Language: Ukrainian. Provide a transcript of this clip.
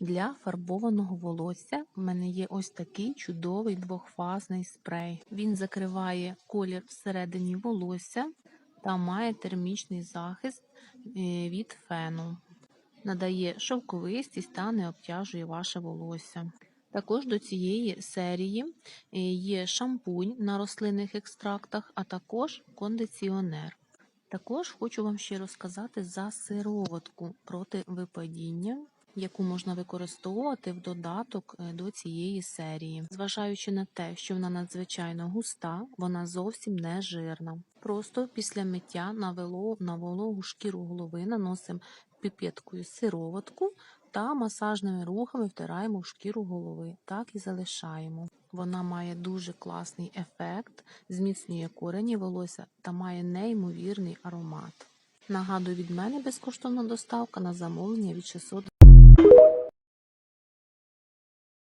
Для фарбованого волосся в мене є ось такий чудовий двохфазний спрей. Він закриває колір всередині волосся та має термічний захист е, від фену. Надає шовковистість та не обтяжує ваше волосся. Також до цієї серії е, є шампунь на рослинних екстрактах, а також кондиціонер. Також хочу вам ще розказати за сироватку проти випадіння, яку можна використовувати в додаток е, до цієї серії. Зважаючи на те, що вона надзвичайно густа, вона зовсім не жирна. Просто після миття на, вело- на вологу шкіру голови наносимо піпеткою сироватку та масажними рухами втираємо в шкіру голови. Так і залишаємо. Вона має дуже класний ефект, зміцнює корені волосся та має неймовірний аромат. Нагадую, від мене безкоштовна доставка на замовлення від 600